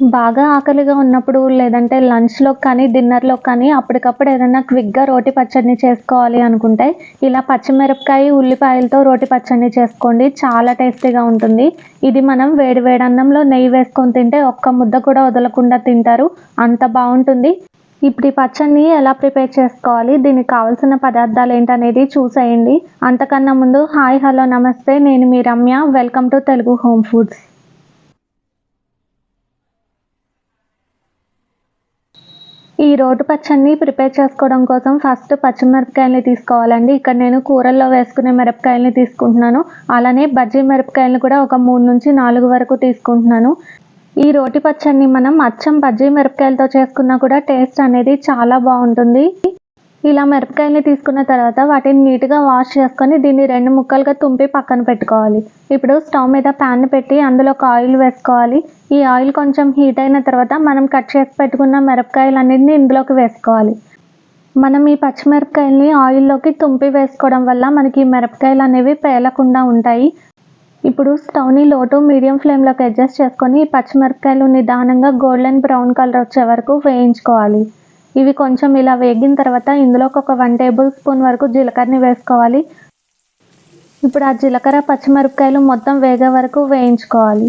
బాగా ఆకలిగా ఉన్నప్పుడు లేదంటే లంచ్‌లో కానీ, డిన్నర్‌లో కానీ అప్పటికప్పుడు ఏదైనా క్విక్‌గా రోటి పచ్చడిని చేసుకోవాలి అనుకుంటే, ఇలా పచ్చిమిరపకాయ, ఉల్లిపాయలతో రోటి పచ్చడిని చేసుకోండి. చాలా టేస్టీగా ఉంటుంది. ఇది మనం వేడి వేడి అన్నంలో నెయ్యి వేసుకొని తింటే ఒక్క ముద్ద కూడా వదలకుండా తింటారు. అంత బాగుంటుంది ఇప్పుడు ఈ పచ్చడిని ఎలా ప్రిపేర్ చేసుకోవాలి, దీనికి కావాల్సిన పదార్థాలు ఏంటనేది చూసేయండి. అంతకన్నా ముందు హాయ్, హలో, నమస్తే నేను మీ Ramya. Welcome to Telugu home foods. రోటి పచ్చడిని ప్రిపేర్ చేసుకోవడం కోసం ఫస్ట్ పచ్చిమిరపకాయలని తీసుకోవాలండి. ఇక్కడ నేను కూరల్లో వేసుకునే మిరపకాయలని తీసుకుంటున్నాను. అలానే బజ్జీ మిరపకాయలను కూడా ఒక 3-4 వరకు తీసుకుంటున్నాను. ఈ రోటి పచ్చడిని మనం అచ్చం బజ్జీ మిరపకాయలతో చేసుకున్నా కూడా టేస్ట్ అనేది చాలా బాగుంటుంది ఇలా మిరపకాయలని తీసుకున్న తర్వాత వాటిని నీట్‌గా వాష్ చేసుకొని దీన్ని రెండు ముక్కలుగా తుంపి పక్కన పెట్టుకోవాలి. ఇప్పుడు స్టవ్ మీద ప్యాన్ పెట్టి అందులో ఒక ఆయిల్ వేసుకోవాలి. ఈ ఆయిల్ కొంచెం హీట్ అయిన తర్వాత మనం కట్ చేసి పెట్టుకున్న మిరపకాయలు మిరపకాయలన్నిటిని ఇందులోకి వేసుకోవాలి. మనం ఈ పచ్చిమిరపకాయలని ఆయిల్‌లోకి తుంపి వేసుకోవడం వల్ల మనకి ఈ మిరపకాయలు అనేవి పేలకుండా ఉంటాయి. ఇప్పుడు స్టవ్‌ని లో టు మీడియం ఫ్లేమ్‌లోకి అడ్జస్ట్ చేసుకొని ఈ పచ్చిమిరపకాయలు నిదానంగా గోల్డెన్ బ్రౌన్ కలర్ వచ్చే వరకు వేయించుకోవాలి. ఇవి కొంచెం ఇలా వేగిన తర్వాత ఇందులోకి ఒక వన్ టేబుల్ స్పూన్ వరకు జీలకర్రని వేసుకోవాలి. ఇప్పుడు ఆ జీలకర్ర, పచ్చిమిరపకాయలు మొత్తం వేగే వరకు వేయించుకోవాలి.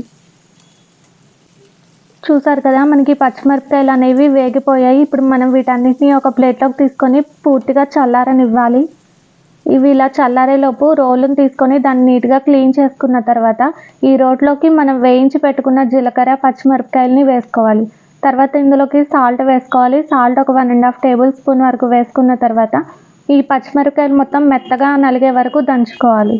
చూసారు కదా మనకి పచ్చిమిరపకాయలు అనేవి వేగిపోయాయి. ఇప్పుడు మనం వీటన్నిటిని ఒక ప్లేట్‌లోకి తీసుకొని పూర్తిగా చల్లారనివ్వాలి. ఇవి ఇలా చల్లారేలోపు రోలును తీసుకొని దాన్ని నీట్‌గా క్లీన్ చేసుకున్న తర్వాత ఈ రోట్లోకి మనం వేయించి పెట్టుకున్న జీలకర్ర, పచ్చిమిరపకాయలని వేసుకోవాలి. తర్వాత ఇందులోకి సాల్ట్ వేసుకోవాలి. సాల్ట్ ఒక one and half table spoon వరకు వేసుకున్న తర్వాత ఈ పచ్చిమిరపకాయలు మొత్తం మెత్తగా నలిగే వరకు దంచుకోవాలి.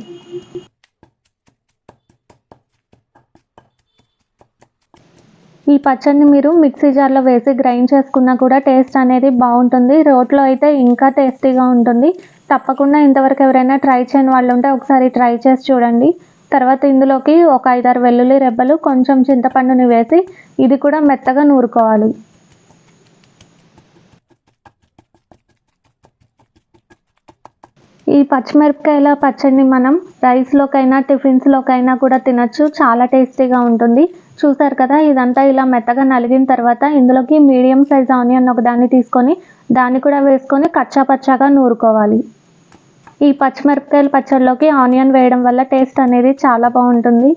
ఈ పచ్చడిని మీరు మిక్సీ జార్‌లో వేసి గ్రైండ్ చేసుకున్నా కూడా టేస్ట్ అనేది బాగుంటుంది రోట్లో అయితే ఇంకా టేస్టీగా ఉంటుంది. తప్పకుండా ఇంతవరకు ఎవరైనా ట్రై చేయని వాళ్ళు ఉంటే ఒకసారి ట్రై చేసి చూడండి. తర్వాత ఇందులోకి ఒక 5, 6 వెల్లుల్లి రెబ్బలు, కొంచెం చింతపండుని వేసి ఇది కూడా మెత్తగా నూరుకోవాలి. ఈ పచ్చిమిరపకాయల పచ్చడిని మనం రైస్‌లోకైనా, టిఫిన్స్‌లోకైనా కూడా తినచ్చు చాలా టేస్టీగా ఉంటుంది. చూసారు కదా ఇదంతా ఇలా మెత్తగా నలిగిన తర్వాత ఇందులోకి మీడియం సైజ్ ఆనియన్ ఒకదాన్ని తీసుకొని దాన్ని కూడా వేసుకొని కచ్చా పచ్చాగా నూరుకోవాలి. ఈ పచ్చిమిరపకాయల పచ్చళ్ళలోకి ఆనియన్ వేయడం వల్ల టేస్ట్ అనేది చాలా బాగుంటుంది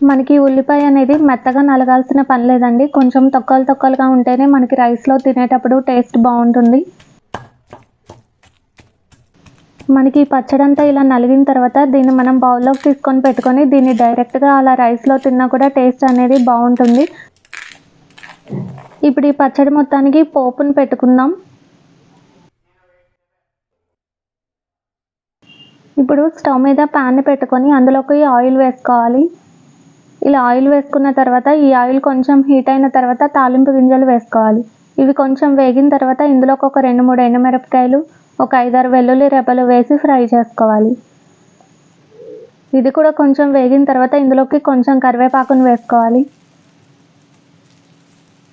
మనకి ఉల్లిపాయ అనేది మెత్తగా నలగాల్సిన పని లేదండి. కొంచెం తొక్కలు తొక్కలుగా ఉంటేనే మనకి రైస్‌లో తినేటప్పుడు టేస్ట్ బాగుంటుంది మనకి ఈ పచ్చడంతా ఇలా నలిగిన తర్వాత దీన్ని మనం బౌల్‌లోకి తీసుకొని పెట్టుకొని దీన్ని డైరెక్ట్‌గా అలా రైస్‌లో తిన్నా కూడా టేస్ట్ అనేది బాగుంటుంది ఇప్పుడు ఈ పచ్చడి మొత్తానికి పోపుని పెట్టుకుందాం. ఇప్పుడు స్టవ్ మీద ప్యాన్ పెట్టుకొని అందులోకి ఆయిల్ వేసుకోవాలి. ఇలా ఆయిల్ వేసుకున్న తర్వాత ఈ ఆయిల్ కొంచెం హీట్ అయిన తర్వాత తాలింపు గింజలు వేసుకోవాలి. ఇవి కొంచెం వేగిన తర్వాత ఇందులోకి ఒక 2, 3 ఎండుమిరపకాయలు, ఒక 5, 6 వెల్లుల్లి రెబ్బలు వేసి ఫ్రై చేసుకోవాలి. ఇది కూడా కొంచెం వేగిన తర్వాత ఇందులోకి కొంచెం కరివేపాకును వేసుకోవాలి.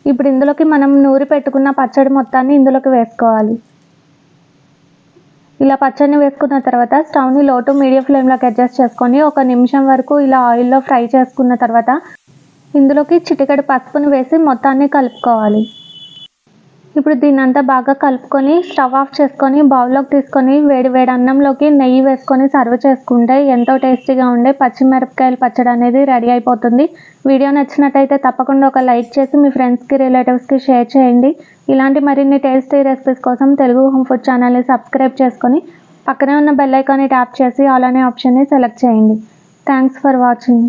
ఇప్పుడు ఇందులోకి మనం నూరి పెట్టుకున్న పచ్చడి మొత్తాన్ని ఇందులోకి వేసుకోవాలి. ఇలా పచ్చడిని వేసుకున్న తర్వాత స్టవ్‌ని లో టు మీడియం ఫ్లేమ్‌లోకి అడ్జస్ట్ చేసుకొని ఒక నిమిషం వరకు ఇలా ఆయిల్‌లో ఫ్రై చేసుకున్న తర్వాత ఇందులోకి చిటికెడు పసుపును వేసి మొత్తాన్ని కలుపుకోవాలి. ఇప్పుడు దీన్నంతా బాగా కలుపుకొని స్టవ్ ఆఫ్ చేసుకొని బౌల్‌లోకి తీసుకొని వేడి వేడి అన్నంలోకి నెయ్యి వేసుకొని సర్వ్ చేసుకుంటే ఎంతో టేస్టీగా ఉండే పచ్చిమిరపకాయల పచ్చడి అనేది రెడీ అయిపోతుంది. వీడియో నచ్చినట్టయితే తప్పకుండా ఒక లైక్ చేసి మీ ఫ్రెండ్స్‌కి, రిలేటివ్స్‌కి షేర్ చేయండి. ఇలాంటి మరిన్ని టేస్టీ రెసిపీస్ కోసం తెలుగు హోమ్ ఫుడ్ ఛానల్‌ని సబ్స్క్రైబ్ చేసుకొని పక్కనే ఉన్న బెల్ ఐకాన్‌ని ట్యాప్ చేసి ఆల్ అనే ఆప్షన్‌ని సెలెక్ట్ చేయండి. Thanks for watching.